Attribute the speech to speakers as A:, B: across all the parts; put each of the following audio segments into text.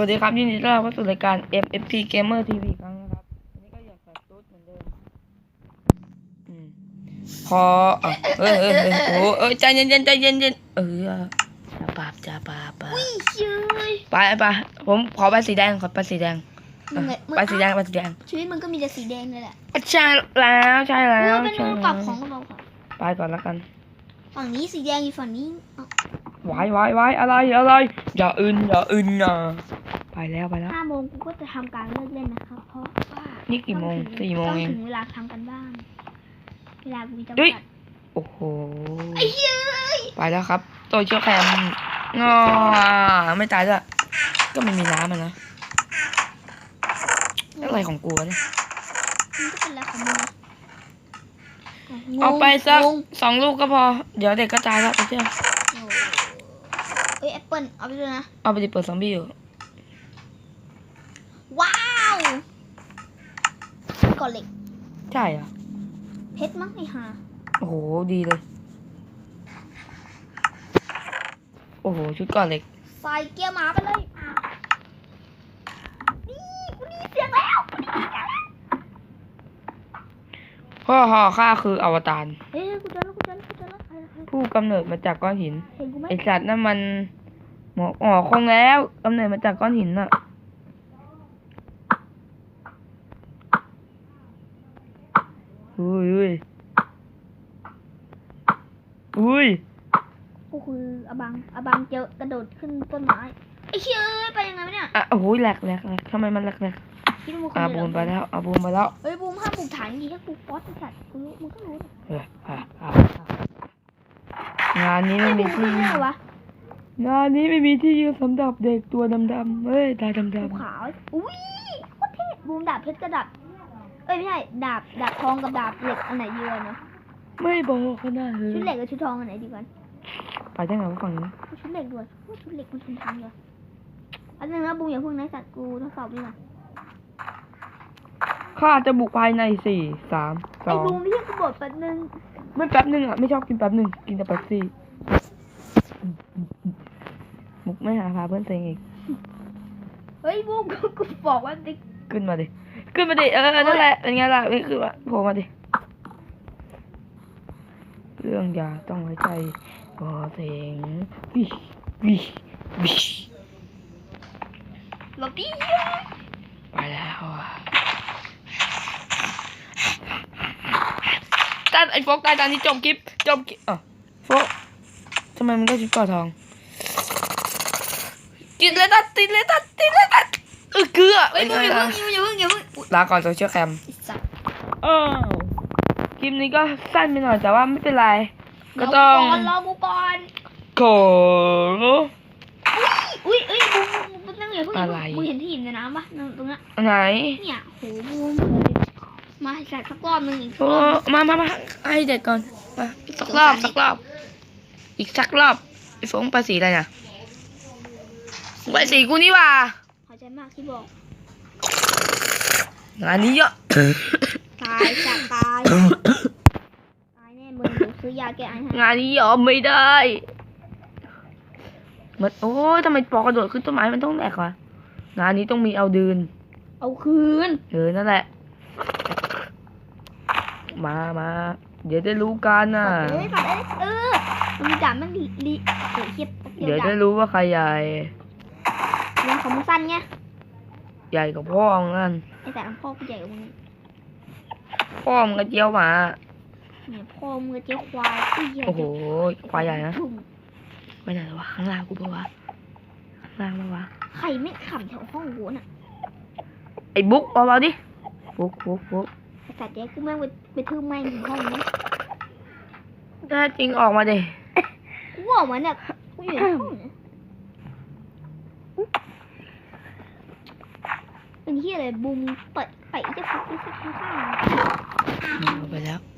A: วัสดีครับยินดีต้อนรับเข้าสู่รายการ FFT Gamer TV อีกครั้งนะครับวันนี้ก็อยากใส่ชุดเหมือนเดิมอืมพออะเอ้ยเอ้ยเอ้ยโอ้เอ้ยใจเย็นๆใจเย็นๆเออจะปาบจะปาบปาบ
B: เชื่ย
A: ไปไปผมขอไปสีแดงขอไปสีแดง
B: มึงไงมึง
A: ไปสีแดงไปสีแดง
B: ชีวิตมึงก็มีแต่สีแดงเลยแหละ
A: ใช่แล้วใช่
B: เอ
A: แล้ว
B: อเป็น
A: ใช่
B: มึง
A: แล้
B: ปรับ
A: ว
B: ของกับเราก่อน
A: ไปก่อนแล้วกัน
B: ฝั่งนี้สีแดงอยู่ฝั่งนี้เอา
A: ไว้ไว้ไว้อะไรอะไรอย่าอื่นอย่าอื่นนะ ไปแล้วไปแล้ว
B: ห้าโมงกูก็จะทำการเลิกเล่นนะครับ เพราะว่า
A: นี่กี่โมง
B: ต้องถึ
A: สี่โมง
B: ต้อง
A: เอง
B: ถึงเวลาทำกันบ้าง เวลากูมีจำ
A: เฮ้ย
B: กัด
A: โอ้โห
B: ไอ้เหี้ย
A: ไปแล้วครับ โตเชียวแคมงอไม่ตายด้วยก็ไม่มีน้ำมันนะอะไรของกูวะเนี่ย
B: มันก็เป็นอะไรของมึงอะงง
A: เอาไปสัก
B: งง
A: สองลูกก็พอ เดี๋ยวเด็กก็ตายแล้วโตเชียว
B: โอ้เอ้ยแอปเปิลเอาไปด้วยนะ
A: เอาไปดิเปิดซอมบี้อยู่
B: ว้าว ก่อนเหล็ก
A: ใช่เหรอ
B: เพชรมั้งไอ้ห่า
A: โอ้โห ดีเลย โอ้โห ชุดก่อนเหล็ก
B: ใส่เกียร์หมาไปเลยอะนี่กูได้ยินเสียงแล้วกูได้ยินเสียงแล้ว
A: พ่อฮอข้าคืออวตาร
B: เฮ้ยกูเจอแล้วกูเจอแล้วกูเจอแล้วใครใคร
A: ผู้กำเนิดมาจากก้อนหิน
B: เห็นกูไหม
A: ไอสัตว์นั่นมันหมออ๋อคงแล้วกำเนิดมาจากก้อนหินน่ะอุ้ยอุ้ย อุ้ย
B: กูคืออบังอบังเจอกระโดดขึ้นต้นไม้ไอ้เชี่ยเอ้ยไปยังไงวะเนี่ย
A: อะโอ้โหแหลกแหลกแหลกทำไมมันแหลกแหลก
B: คิดว่ามึงคน
A: อะ
B: เดียว
A: บูม
B: เห
A: ไป
B: รอ
A: แล้วอะบูมไปแล้ว
B: เฮ้ยบูมห้ามปลูกฐานดีถ้าปลูกฟอสไอ้สัตว์กูรู้มึงก็รู้ดิ
A: เอออะอะงานนี้
B: ไอ้
A: ไม่
B: บู
A: มี
B: ม
A: ที่
B: คือไงวะ
A: งานนี้ไม่มีที่ยืนสำหรับเด็กตัวดำๆเฮ้ยตาด
B: ภูำขาวอุ้ยโคตรเท่บูมดาบเพชรกับดาบเอ้ยไม่ใช่ดาบดาบทองกับดาบเหล็กอันไหนดีกว่าเนาะ
A: ๆ ไม่บอกขนาดเล
B: ชุดเหล็
A: ย
B: กกับชุดทองอันไหนดีกว่า
A: ไปได้ไงวะฝั่งนี้
B: ชุดเหล็กด้วยว่าชุดเหล็กมันทนทานเหรออันนึงนะบูมอย่าเพิ่งนะสัตว์กูทดสอบดีกว่า
A: ข้าจะบุกภายในสี่สามส
B: ไอ้
A: อง
B: บูมพี่กูบอกแป๊บนึง
A: ไม่แป๊บหนึ่งอะ ไม่ชอบกินแป๊บหนึ่งกินแต่แป๊บซี่มุกไม่หาพาเพื่อนเซ็งอีก
B: เฮ้ยบูมกูกูบอกว่าติ๊ก
A: ขึ้นมาดิ ขึ้นมาดิ เออนั่นแหละเป็นไงล่ะไม่คือว่าโผล่มาดิเรื่องอย่าต้องไว้ใจพอเสียงวิวิวิ
B: หลบดิ
A: ไปแล้วอะตันไอ้โฟกตายตอนนี้จบคลิปจบคลิปอะโฟกทำไมมันได้ชุดก่อทองติดเลยตัดติดเลยตัดติดเลยตัดเออเกลือ
B: เฮ้ย
A: เป็น
B: บูม
A: ไง
B: อย่า
A: ล่ะ
B: เพิ่งอย่าเพิ่งอย่าเพิ่งอุ๊ย
A: ลาก่อนโซเชียลแคม
B: ไอ้สัตว์
A: อ้าว คลิปนี้ก็สั้นไปหน่อยแต่ว่าไม่เป็นไร ก็ต้อง
B: รอบูก่อน
A: ขอ
B: อุ้ยเอ้ยบูมบูมบูมนั่งอย่าเพิ่งอย่า
A: อะไร
B: เพิ่งบูมเห็นที่หินในน้ำปะนั่งตรงนั้น
A: ไหน
B: เนี่ยโหบูมมาใส่สักรอบหนึงอีกสัก
A: โอ้
B: รอบ
A: มามามาให้เด็กก่อนมาสักรอบสักรอบ อีกสักรอบไอ้ฟงไปสีอะไรน่ะไปสีกูนี่หว่า
B: ขอบใจมากที่บอก
A: งานนี้เยอะ
B: ตายสัตว์ตายตายแน่มึงเดี๋ยว ซื้อยาแก้ไอให้
A: งานนี้ยอมไม่ได้มันโอ้ยทำไมปอกกระโดดขึ้นต้นไม้มันต้องแหลกวะงานนี้ต้องมีเอาดืน
B: เอาคืน
A: เออนั่นแหละ มามาเดี๋ยวได้รู้กันน่ะ
B: เอ้ยสัตว์เอ้ยเออมึงด่ามันลีลีเดี๋ยวเทียบ
A: เดี๋ยว
B: ด่า
A: ได้รู้ว่าใครใหญ่
B: เรื่องของมึงสั้นไง
A: ใหญ่กว่าพ่อมึงนั่น
B: ไอ้แต่พ่อกูใหญ่กว่ามึง
A: พ่อมึงก็เจียวหมา
B: เนี่ยพ่อมึงกับเจ้าควายกูใหญ่
A: โอ้โหควายใหญ่นะ
B: ทุ่ม
A: ไปไหนวะข้างล่างกูปะวะข้างล่างปะวะ
B: ใครไม่ขำแถวห้องกูน่ะ
A: ไอ้บุ๊กเบาๆดิบุ๊กบุ๊กบุ๊ก
B: ไอ้สัตว์เดี๋ยวกูแม่งไปไปทื่อแม่งถึงห้องนี้
A: แน่จริงออกมาดิ
B: กูบอกมันเนี่ยกูอยู่ในห้องเนี่ยเป็นที่อะไรบูมเปิดไปอีกจะพักอีกสักข้าง
A: เอาไปแล้ว
B: ๆ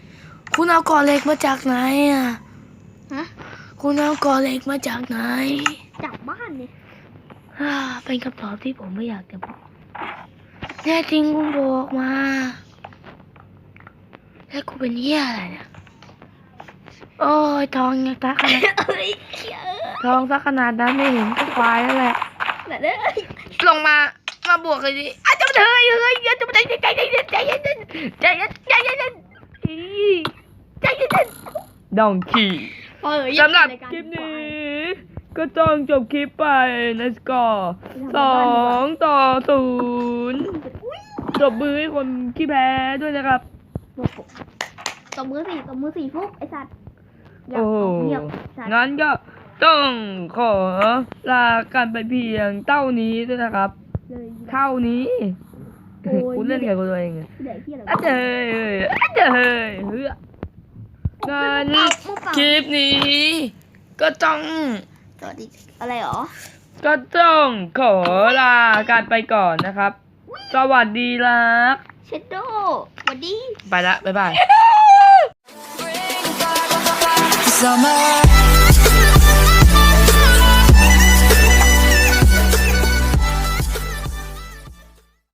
A: คุณเอาก่อเหล็กมาจากไหนอะ
B: ฮะ
A: คุณเอาก่อเหล็กมาจากไหน
B: จากบ้านเนี่ย
A: อ่าเป็นคำตอบที่ผมไม่อยากจะบอก แน่จริงคุณบอกมา แล้วกูเป็นเหี้ยอะไรเนี่ย โอ้ยทองยังตาขนาด
B: เอ้ยเอ้ย
A: ทองสักขนาดนั้นไม่เห็นก็ควายแล้วแหละ
B: แบบเอ้ย
A: ลงมา มาบวกเลยดิอาจจะมาเถอะเฮ้ยอย่าจะมาใจเย็นใจเย็นใจเย็นใจเย็นใจเย็นใจเย็นอี ใจเย็นดองขี่
B: เออ
A: สำหรับคลิปนี้ ก็ต้องจบคลิปไปนะสกอร์สองต่อศูนย์จบมือให้คนขี้แพ้ด้วยนะครับ
B: ตบมือสี่ตบมือสี่ฟุกไอสัตว์อย่า
A: โอ้โห
B: เงียบสัตว์
A: งั้นก็ต้องขอลากันไปเพียงเท่านี้ด้วยนะครับ
B: เลย
A: เท่านี้
B: โอ้ย
A: คุณเล่นกับตัวเองไง
B: เดี๋ยวที่อะไร
A: อะเจยอะเจยเฮ้ย งั้นคลิปนี้ ก็ต้อง
B: สวัสดีอะไรหรอ
A: ก็ต้องขอลากันไปก่อนนะครับ สวัสดีลัก
B: เชดโดสวัสดี
A: ไปละ บ๊ายบาย
C: Summer